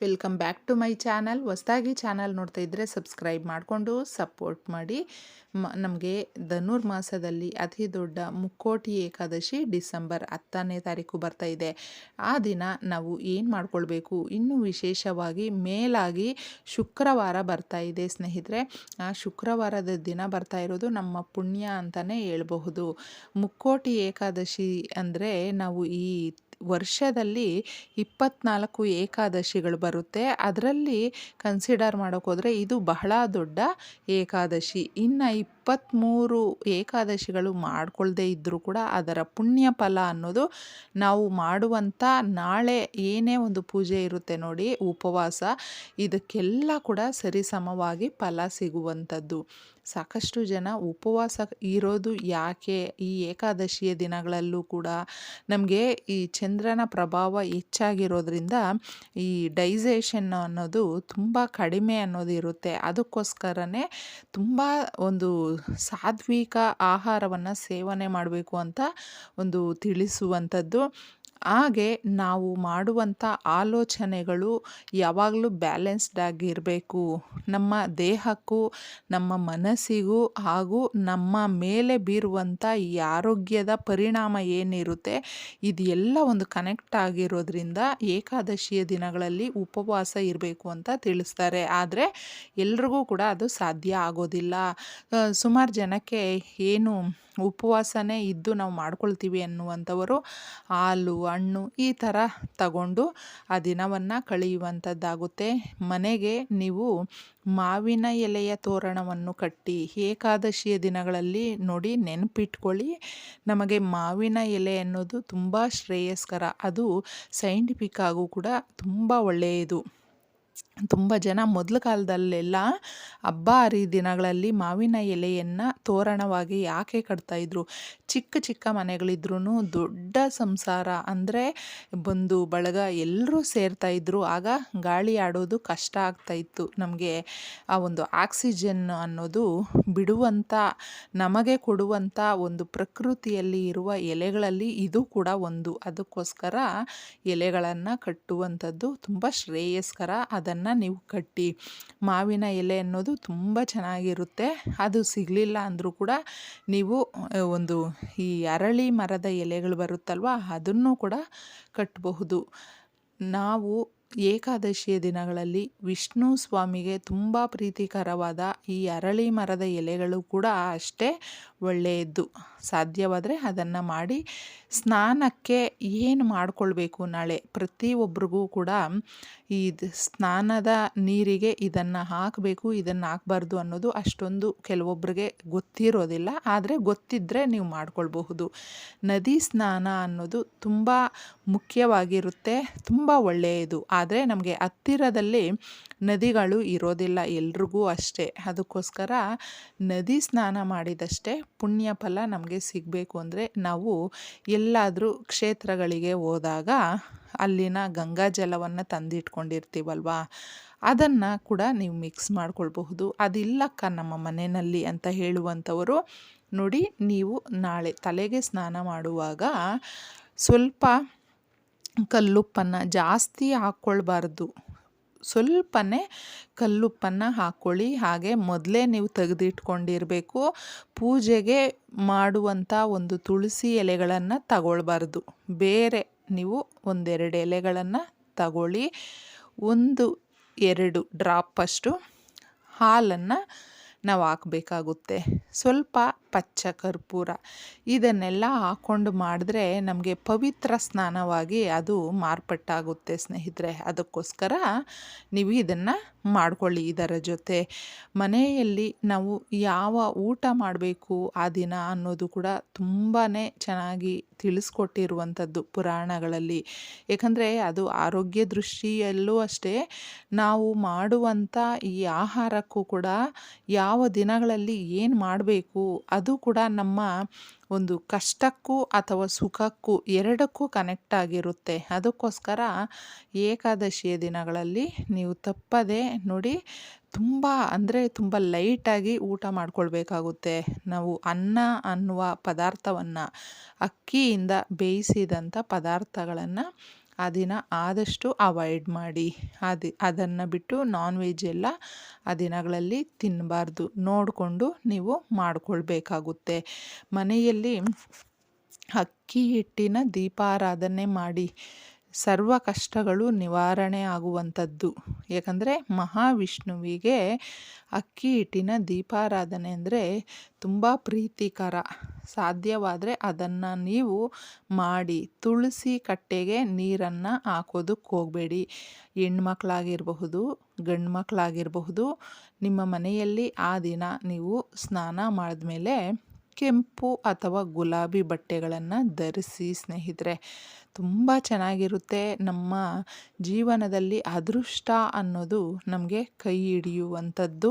Welcome back to my channel ಹೊಸದಾಗಿ channel ನೋಡ್ತಾ ಇದ್ದರೆ ಸಬ್ಸ್ಕ್ರೈಬ್ ಮಾಡಿಕೊಂಡು ಸಪೋರ್ಟ್ ಮಾಡಿ. ಮ, ನಮಗೆ ಧನುರ್ಮಾಸದಲ್ಲಿ ಅತಿ ದೊಡ್ಡ ಮುಕ್ಕೋಟಿ ಏಕಾದಶಿ ಡಿಸೆಂಬರ್ ಹತ್ತನೇ ತಾರೀಕು ಬರ್ತಾ ಇದೆ. ಆ ದಿನ ನಾವು ಏನು ಮಾಡ್ಕೊಳ್ಬೇಕು? ಇನ್ನೂ ವಿಶೇಷವಾಗಿ ಮೇಲಾಗಿ ಶುಕ್ರವಾರ ಬರ್ತಾ ಇದೆ ಸ್ನೇಹಿತರೆ. ಆ ಶುಕ್ರವಾರದ ದಿನ ಬರ್ತಾ ಇರೋದು ನಮ್ಮ ಪುಣ್ಯ ಅಂತಲೇ ಹೇಳ್ಬಹುದು. ಮುಕ್ಕೋಟಿ ಏಕಾದಶಿ ಅಂದರೆ ನಾವು ಈ ವರ್ಷದಲ್ಲಿ ಇಪ್ಪತ್ನಾಲ್ಕು ಏಕಾದಶಿಗಳು ಬರುತ್ತೆ. ಅದರಲ್ಲಿ ಕನ್ಸಿಡರ್ ಮಾಡೋಕ್ಕೋದ್ರೆ ಇದು ಬಹಳ ದೊಡ್ಡ ಏಕಾದಶಿ. ಇನ್ನು ಇಪ್ಪತ್ತ್ಮೂರು ಏಕಾದಶಿಗಳು ಮಾಡಿಕೊಳ್ಳದೇ ಇದ್ದರೂ ಕೂಡ ಅದರ ಪುಣ್ಯ ಫಲ ಅನ್ನೋದು ನಾವು ಮಾಡುವಂಥ ನಾಳೆ ಏನೇ ಒಂದು ಪೂಜೆ ಇರುತ್ತೆ ನೋಡಿ, ಉಪವಾಸ, ಇದಕ್ಕೆಲ್ಲ ಕೂಡ ಸರಿಸಮವಾಗಿ ಫಲ ಸಿಗುವಂಥದ್ದು. ಸಾಕಷ್ಟು ಜನ ಉಪವಾಸ ಇರೋದು ಯಾಕೆ? ಈ ಏಕಾದಶಿಯ ದಿನಗಳಲ್ಲೂ ಕೂಡ ನಮಗೆ ಈ ಚಂದ್ರನ ಪ್ರಭಾವ ಹೆಚ್ಚಾಗಿರೋದ್ರಿಂದ ಈ ಡೈಜೇಷನ್ ಅನ್ನೋದು ತುಂಬ ಕಡಿಮೆ ಅನ್ನೋದು ಇರುತ್ತೆ. ಅದಕ್ಕೋಸ್ಕರನೇ ತುಂಬ ಒಂದು ಸಾತ್ವಿಕ ಆಹಾರವನ್ನು ಸೇವನೆ ಮಾಡಬೇಕು ಅಂತ ಒಂದು ತಿಳಿಸುವಂಥದ್ದು. ಹಾಗೆ ನಾವು ಮಾಡುವಂಥ ಆಲೋಚನೆಗಳು ಯಾವಾಗಲೂ ಬ್ಯಾಲೆನ್ಸ್ಡ್ ಆಗಿರಬೇಕು. ನಮ್ಮ ದೇಹಕ್ಕೂ, ನಮ್ಮ ಮನಸ್ಸಿಗೂ ಹಾಗೂ ನಮ್ಮ ಮೇಲೆ ಬೀರುವಂಥ ಈ ಆರೋಗ್ಯದ ಪರಿಣಾಮ ಏನಿರುತ್ತೆ, ಇದೆಲ್ಲ ಒಂದು ಕನೆಕ್ಟ್ ಆಗಿರೋದ್ರಿಂದ ಏಕಾದಶಿಯ ದಿನಗಳಲ್ಲಿ ಉಪವಾಸ ಇರಬೇಕು ಅಂತ ತಿಳಿಸ್ತಾರೆ. ಆದರೆ ಎಲ್ರಿಗೂ ಕೂಡ ಅದು ಸಾಧ್ಯ ಆಗೋದಿಲ್ಲ. ಸುಮಾರು ಜನಕ್ಕೆ ಏನು ಉಪವಾಸನೇ ಇದ್ದು ನಾವು ಮಾಡ್ಕೊಳ್ತೀವಿ ಅನ್ನುವಂಥವರು ಹಾಲು, ಹಣ್ಣು ಈ ಥರ ತಗೊಂಡು ಆ ದಿನವನ್ನು ಕಳೆಯುವಂಥದ್ದಾಗುತ್ತೆ. ಮನೆಗೆ ನೀವು ಮಾವಿನ ಎಲೆಯ ತೋರಣವನ್ನು ಕಟ್ಟಿ ಏಕಾದಶಿಯ ದಿನಗಳಲ್ಲಿ ನೋಡಿ ನೆನಪಿಟ್ಕೊಳ್ಳಿ. ನಮಗೆ ಮಾವಿನ ಎಲೆ ಅನ್ನೋದು ತುಂಬ ಶ್ರೇಯಸ್ಕರ. ಅದು ಸೈಂಟಿಫಿಕ್ ಆಗೂ ಕೂಡ ತುಂಬ ಒಳ್ಳೆಯದು. ತುಂಬ ಜನ ಮೊದಲ ಕಾಲದಲ್ಲೆಲ್ಲ ಹಬ್ಬ ಹರಿದಿನಗಳಲ್ಲಿ ಮಾವಿನ ಎಲೆಯನ್ನು ತೋರಣವಾಗಿ ಯಾಕೆ ಕಟ್ತಾಯಿದ್ರು ಚಿಕ್ಕ ಚಿಕ್ಕ ಮನೆಗಳಿದ್ರೂ ದೊಡ್ಡ ಸಂಸಾರ ಅಂದರೆ ಬಂದು ಬಳಗ ಎಲ್ಲರೂ ಸೇರ್ತಾಯಿದ್ರು ಆಗ ಗಾಳಿ ಆಡೋದು ಕಷ್ಟ ಆಗ್ತಾಯಿತ್ತು ನಮಗೆ ಆ ಒಂದು ಆಕ್ಸಿಜನ್ ಅನ್ನೋದು ಬಿಡುವಂಥ ನಮಗೆ ಕೊಡುವಂಥ ಒಂದು ಪ್ರಕೃತಿಯಲ್ಲಿ ಇರುವ ಎಲೆಗಳಲ್ಲಿ ಇದು ಕೂಡ ಒಂದು. ಅದಕ್ಕೋಸ್ಕರ ಎಲೆಗಳನ್ನು ಕಟ್ಟುವಂಥದ್ದು ತುಂಬ ಶ್ರೇಯಸ್ಕರ. ಅದನ್ನು ನೀವು ಕಟ್ಟಿ, ಮಾವಿನ ಎಲೆ ಅನ್ನೋದು ತುಂಬ ಚೆನ್ನಾಗಿರುತ್ತೆ. ಅದು ಸಿಗಲಿಲ್ಲ ಅಂದರೂ ಕೂಡ ನೀವು ಒಂದು ಈ ಅರಳಿ ಮರದ ಎಲೆಗಳು ಬರುತ್ತಲ್ವ, ಅದನ್ನು ಕೂಡ ಕಟ್ಟಬಹುದು ನಾವು ಏಕಾದಶಿಯ ದಿನಗಳಲ್ಲಿ ವಿಷ್ಣು ಸ್ವಾಮಿಗೆ ತುಂಬ ಪ್ರೀತಿಕರವಾದ ಈ ಅರಳಿ ಮರದ ಎಲೆಗಳು ಕೂಡ ಅಷ್ಟೇ ಒಳ್ಳೆಯದ್ದು. ಸಾಧ್ಯವಾದರೆ ಅದನ್ನು ಮಾಡಿ ಸ್ನಾನಕ್ಕೆ ಏನು ಮಾಡಿಕೊಳ್ಬೇಕು ನಾಳೆ? ಪ್ರತಿಯೊಬ್ಬರಿಗೂ ಕೂಡ ಈ ಸ್ನಾನದ ನೀರಿಗೆ ಇದನ್ನು ಹಾಕಬೇಕು, ಇದನ್ನು ಹಾಕಬಾರ್ದು ಅನ್ನೋದು ಅಷ್ಟೊಂದು ಕೆಲವೊಬ್ಬರಿಗೆ ಗೊತ್ತಿರೋದಿಲ್ಲ. ಆದರೆ ಗೊತ್ತಿದ್ದರೆ ನೀವು ಮಾಡಿಕೊಳ್ಬಹುದು. ನದಿ ಸ್ನಾನ ಅನ್ನೋದು ತುಂಬ ಮುಖ್ಯವಾಗಿರುತ್ತೆ, ತುಂಬ ಒಳ್ಳೆಯದು. ಆದರೆ ನಮಗೆ ಹತ್ತಿರದಲ್ಲಿ ನದಿಗಳು ಇರೋದಿಲ್ಲ ಎಲ್ರಿಗೂ ಅಷ್ಟೇ. ಅದಕ್ಕೋಸ್ಕರ ನದಿ ಸ್ನಾನ ಮಾಡಿದಷ್ಟೇ ಪುಣ್ಯ ಫಲ ನಮಗೆ ಸಿಗಬೇಕು ಅಂದರೆ ನಾವು ಎಲ್ಲಾದರೂ ಕ್ಷೇತ್ರಗಳಿಗೆ ಹೋದಾಗ ಅಲ್ಲಿನ ಗಂಗಾ ಜಲವನ್ನು ತಂದಿಟ್ಕೊಂಡಿರ್ತೀವಲ್ವಾ? ಅದನ್ನು ಕೂಡ ನೀವು ಮಿಕ್ಸ್ ಮಾಡ್ಕೊಳ್ಬಹುದು. ಅದಿಲ್ಲಕ್ಕ ನಮ್ಮ ಮನೆಯಲ್ಲಿ ಅಂತ ಹೇಳುವಂಥವರು, ನೋಡಿ, ನೀವು ನಾಳೆ ತಲೆಗೆ ಸ್ನಾನ ಮಾಡುವಾಗ ಸ್ವಲ್ಪ ಕಲ್ಲುಪ್ಪನ್ನು ಜಾಸ್ತಿ ಹಾಕ್ಕೊಳ್ಬಾರ್ದು. ಸ್ವಲ್ಪನೇ ಕಲ್ಲುಪ್ಪನ್ನು ಹಾಕ್ಕೊಳ್ಳಿ. ಹಾಗೆ ಮೊದಲೇ ನೀವು ತೆಗೆದಿಟ್ಕೊಂಡಿರಬೇಕು. ಪೂಜೆಗೆ ಮಾಡುವಂಥ ಒಂದು ತುಳಸಿ ಎಲೆಗಳನ್ನು ತಗೊಳ್ಬಾರ್ದು. ಬೇರೆ ನೀವು ಒಂದೆರಡು ಎಲೆಗಳನ್ನು ತಗೊಳ್ಳಿ. ಒಂದು, ಎರಡು ಡ್ರಾಪಷ್ಟು ಹಾಲನ್ನು ನಾವು ಹಾಕಬೇಕಾಗುತ್ತೆ ಸ್ವಲ್ಪ ಪಚ್ಚ ಕರ್ಪೂರ. ಇದನ್ನೆಲ್ಲ ಹಾಕ್ಕೊಂಡು ಮಾಡಿದ್ರೆ ನಮಗೆ ಪವಿತ್ರ ಸ್ನಾನವಾಗಿ ಅದು ಮಾರ್ಪಟ್ಟಾಗುತ್ತೆ ಸ್ನೇಹಿತರೆ. ಅದಕ್ಕೋಸ್ಕರ ನೀವು ಇದನ್ನು ಮಾಡಿಕೊಳ್ಳಿ ಇದರ ಜೊತೆ. ಮನೆಯಲ್ಲಿ ನಾವು ಯಾವ ಊಟ ಮಾಡಬೇಕು ಆ ದಿನ ಅನ್ನೋದು ಕೂಡ ತುಂಬಾ ಚೆನ್ನಾಗಿ ತಿಳಿಸ್ಕೊಟ್ಟಿರುವಂಥದ್ದು ಪುರಾಣಗಳಲ್ಲಿ. ಏಕೆಂದರೆ ಅದು ಆರೋಗ್ಯ ದೃಷ್ಟಿಯಲ್ಲೂ ಅಷ್ಟೇ, ನಾವು ಮಾಡುವಂಥ ಈ ಆಹಾರಕ್ಕೂ ಕೂಡ ಯಾವ ದಿನಗಳಲ್ಲಿ ಏನು ಮಾಡಬೇಕು, ಅದು ಕೂಡ ನಮ್ಮ ಒಂದು ಕಷ್ಟಕ್ಕೂ ಅಥವಾ ಸುಖಕ್ಕೂ ಎರಡಕ್ಕೂ ಕನೆಕ್ಟ್ ಆಗಿರುತ್ತೆ. ಅದಕ್ಕೋಸ್ಕರ ಏಕಾದಶಿಯ ದಿನಗಳಲ್ಲಿ ನೀವು ತಪ್ಪದೆ ನೋಡಿ ತುಂಬ ಅಂದರೆ ತುಂಬ ಲೈಟಾಗಿ ಊಟ ಮಾಡ್ಕೊಳ್ಬೇಕಾಗುತ್ತೆ. ನಾವು ಅನ್ನ ಅನ್ನುವ ಪದಾರ್ಥವನ್ನು ಅಕ್ಕಿಯಿಂದ ಬೇಯಿಸಿದಂಥ ಪದಾರ್ಥಗಳನ್ನು ಆ ದಿನ ಆದಷ್ಟು ಅವಾಯ್ಡ್ ಮಾಡಿ. ಅದು, ಅದನ್ನು ಬಿಟ್ಟು ನಾನ್ ವೆಜ್ ಎಲ್ಲ ಆ ದಿನಗಳಲ್ಲಿ ತಿನ್ನಬಾರ್ದು ನೋಡಿಕೊಂಡು ನೀವು ಮಾಡಿಕೊಳ್ಬೇಕಾಗುತ್ತೆ. ಮನೆಯಲ್ಲಿ ಅಕ್ಕಿ ಹಿಟ್ಟಿನ ದೀಪಾರಾಧನೆ ಮಾಡಿ. ಸರ್ವ ಕಷ್ಟಗಳು ನಿವಾರಣೆ ಆಗುವಂಥದ್ದು. ಏಕೆಂದರೆ ಮಹಾವಿಷ್ಣುವಿಗೆ ಅಕ್ಕಿ ಹಿಟ್ಟಿನ ದೀಪಾರಾಧನೆ ಅಂದರೆ ತುಂಬ ಪ್ರೀತಿಕರ. ಸಾಧ್ಯವಾದರೆ ಅದನ್ನು ನೀವು ಮಾಡಿ ತುಳಸಿ ಕಟ್ಟೆಗೆ ನೀರನ್ನು ಹಾಕೋದಕ್ಕೆ ಹೋಗಬೇಡಿ. ಹೆಣ್ಮಕ್ಳಾಗಿರಬಹುದು ಗಂಡು ಮಕ್ಕಳಾಗಿರಬಹುದು ನಿಮ್ಮ ಮನೆಯಲ್ಲಿ ಆ ದಿನ ನೀವು ಸ್ನಾನ ಮಾಡಿದ್ಮೇಲೆ ಕೆಂಪು ಅಥವಾ ಗುಲಾಬಿ ಬಟ್ಟೆಗಳನ್ನು ಧರಿಸಿ ಸ್ನೇಹಿತರೆ. ತುಂಬ ಚೆನ್ನಾಗಿರುತ್ತೆ ನಮ್ಮ ಜೀವನದಲ್ಲಿ ಅದೃಷ್ಟ ಅನ್ನೋದು ನಮಗೆ ಕೈ ಹಿಡಿಯುವಂಥದ್ದು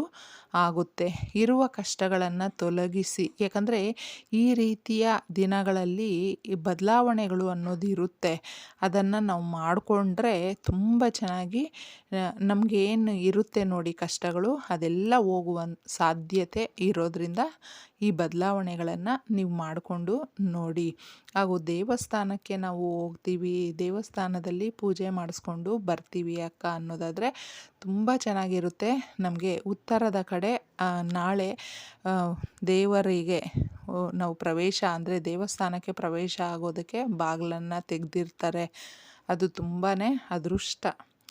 ಆಗುತ್ತೆ. ಇರುವ ಕಷ್ಟಗಳನ್ನು ತೊಲಗಿಸಿ. ಯಾಕಂದರೆ ಈ ರೀತಿಯ ದಿನಗಳಲ್ಲಿ ಈ ಬದಲಾವಣೆಗಳು ಅನ್ನೋದು ಇರುತ್ತೆ. ಅದನ್ನು ನಾವು ಮಾಡಿಕೊಂಡ್ರೆ ತುಂಬ ಚೆನ್ನಾಗಿ ನಮಗೇನು ಇರುತ್ತೆ ನೋಡಿ ಕಷ್ಟಗಳು, ಅದೆಲ್ಲ ಹೋಗುವ ಸಾಧ್ಯತೆ ಇರೋದರಿಂದ ಈ ಬದಲಾವಣೆಗಳನ್ನು ನೀವು ಮಾಡಿಕೊಂಡು ನೋಡಿ. ಹಾಗೂ ದೇವಸ್ಥಾನಕ್ಕೆ ನಾವು ಹೋಗ್ತೀವಿ, ದೇವಸ್ಥಾನದಲ್ಲಿ ಪೂಜೆ ಮಾಡಿಸ್ಕೊಂಡು ಬರ್ತೀವಿ ಅಕ್ಕ ಅನ್ನೋದಾದರೆ ತುಂಬ ಚೆನ್ನಾಗಿರುತ್ತೆ. ನಮಗೆ ಉತ್ತರದ ಕಡೆ ನಾಳೆ ದೇವರಿಗೆ ನಾವು ಪ್ರವೇಶ ಅಂದರೆ ದೇವಸ್ಥಾನಕ್ಕೆ ಪ್ರವೇಶ ಆಗೋದಕ್ಕೆ ಬಾಗಿಲನ್ನು ತೆಗೆದಿರ್ತಾರೆ. ಅದು ತುಂಬಾ ಅದೃಷ್ಟ.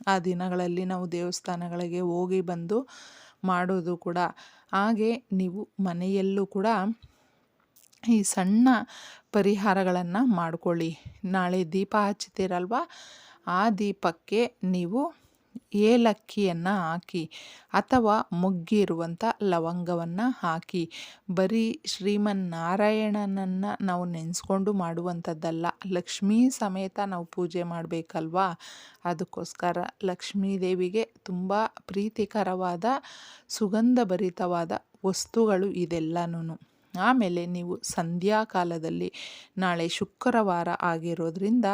ಆ ದಿನಗಳಲ್ಲಿ ನಾವು ದೇವಸ್ಥಾನಗಳಿಗೆ ಹೋಗಿ ಬಂದು ಮಾಡೋದು ಕೂಡ. ಹಾಗೆ ನೀವು ಮನೆಯಲ್ಲೂ ಕೂಡ ಈ ಸಣ್ಣ ಪರಿಹಾರಗಳನ್ನು ಮಾಡಿಕೊಳ್ಳಿ. ನಾಳೆ ದೀಪ ಹಚ್ತೀರಲ್ವ ಆ ದೀಪಕ್ಕೆ ನೀವು ಏಲಕ್ಕಿಯನ್ನು ಹಾಕಿ ಅಥವಾ ಮುಗ್ಗಿರುವಂಥ ಲವಂಗವನ್ನು ಹಾಕಿ. ಬರೀ ಶ್ರೀಮನ್ನಾರಾಯಣನನ್ನು ನಾವು ನೆನೆಸ್ಕೊಂಡು ಮಾಡುವಂಥದ್ದಲ್ಲ. ಲಕ್ಷ್ಮೀ ಸಮೇತ ನಾವು ಪೂಜೆ ಮಾಡಬೇಕಲ್ವಾ? ಅದಕ್ಕೋಸ್ಕರ ಲಕ್ಷ್ಮೀ ದೇವಿಗೆ ತುಂಬ ಪ್ರೀತಿಕರವಾದ, ಸುಗಂಧಭರಿತವಾದ ವಸ್ತುಗಳು ಇದೆಲ್ಲನೂ ಆಮೇಲೆ ನೀವು ಸಂಧ್ಯಾ ಕಾಲದಲ್ಲಿ ನಾಳೆ ಶುಕ್ರವಾರ ಆಗಿರೋದ್ರಿಂದ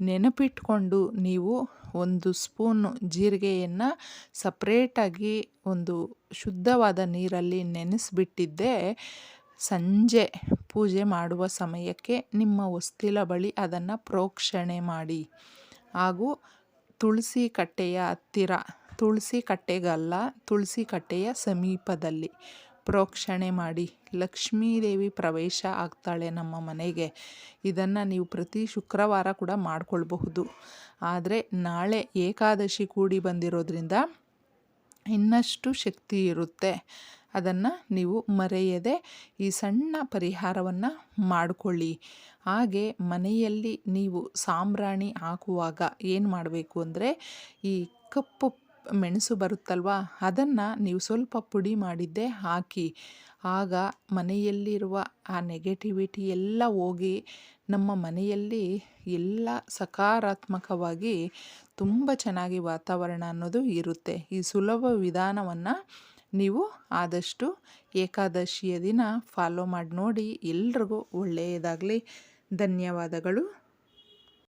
ನೆನಪಿಟ್ಕೊಂಡು ನೀವು ಒಂದು ಸ್ಪೂನು ಜೀರಿಗೆಯನ್ನು ಸಪ್ರೇಟಾಗಿ ಒಂದು ಶುದ್ಧವಾದ ನೀರಲ್ಲಿ ನೆನೆಸಿಬಿಟ್ಟಿದ್ದೆ ಸಂಜೆ ಪೂಜೆ ಮಾಡುವ ಸಮಯಕ್ಕೆ ನಿಮ್ಮ ಹೊಸ್ತಿಲ ಬಳಿ ಅದನ್ನು ಪ್ರೋಕ್ಷಣೆ ಮಾಡಿ. ಹಾಗೂ ತುಳಸಿ ಕಟ್ಟೆಯ ಹತ್ತಿರ, ತುಳಸಿ ಕಟ್ಟೆಗಲ್ಲ, ತುಳಸಿ ಕಟ್ಟೆಯ ಸಮೀಪದಲ್ಲಿ. ಪ್ರೋಕ್ಷಣೆ ಮಾಡಿ. ಲಕ್ಷ್ಮೀದೇವಿ ಪ್ರವೇಶ ಆಗ್ತಾಳೆ ನಮ್ಮ ಮನೆಗೆ. ಇದನ್ನು ನೀವು ಪ್ರತಿ ಶುಕ್ರವಾರ ಕೂಡ ಮಾಡಿಕೊಳ್ಬಹುದು. ಆದರೆ ನಾಳೆ ಏಕಾದಶಿ ಕೂಡಿ ಬಂದಿರೋದ್ರಿಂದ ಇನ್ನಷ್ಟು ಶಕ್ತಿ ಇರುತ್ತೆ. ಅದನ್ನು ನೀವು ಮರೆಯದೆ ಈ ಸಣ್ಣ ಪರಿಹಾರವನ್ನು ಮಾಡಿಕೊಳ್ಳಿ. ಹಾಗೆ ಮನೆಯಲ್ಲಿ ನೀವು ಸಾಂಬ್ರಾಣಿ ಹಾಕುವಾಗ ಏನು ಮಾಡಬೇಕು ಅಂದರೆ ಈ ಕಪ್ಪು ಮೆಣಸು ಬರುತ್ತಲ್ವ? ಅದನ್ನು ನೀವು ಸ್ವಲ್ಪ ಪುಡಿ ಮಾಡಿದ್ದೆ ಹಾಕಿ. ಆಗ ಮನೆಯಲ್ಲಿರುವ ಆ ನೆಗೆಟಿವಿಟಿ ಎಲ್ಲ ಹೋಗಿ ನಮ್ಮ ಮನೆಯಲ್ಲಿ ಎಲ್ಲ ಸಕಾರಾತ್ಮಕವಾಗಿ ತುಂಬ ಚೆನ್ನಾಗಿ ವಾತಾವರಣ ಅನ್ನೋದು ಇರುತ್ತೆ. ಈ ಸುಲಭ ವಿಧಾನವನ್ನು ನೀವು ಆದಷ್ಟು ಏಕಾದಶಿಯ ದಿನ ಫಾಲೋ ಮಾಡಿ ನೋಡಿ ಎಲ್ರಿಗೂ ಒಳ್ಳೆಯದಾಗಲಿ. ಧನ್ಯವಾದಗಳು.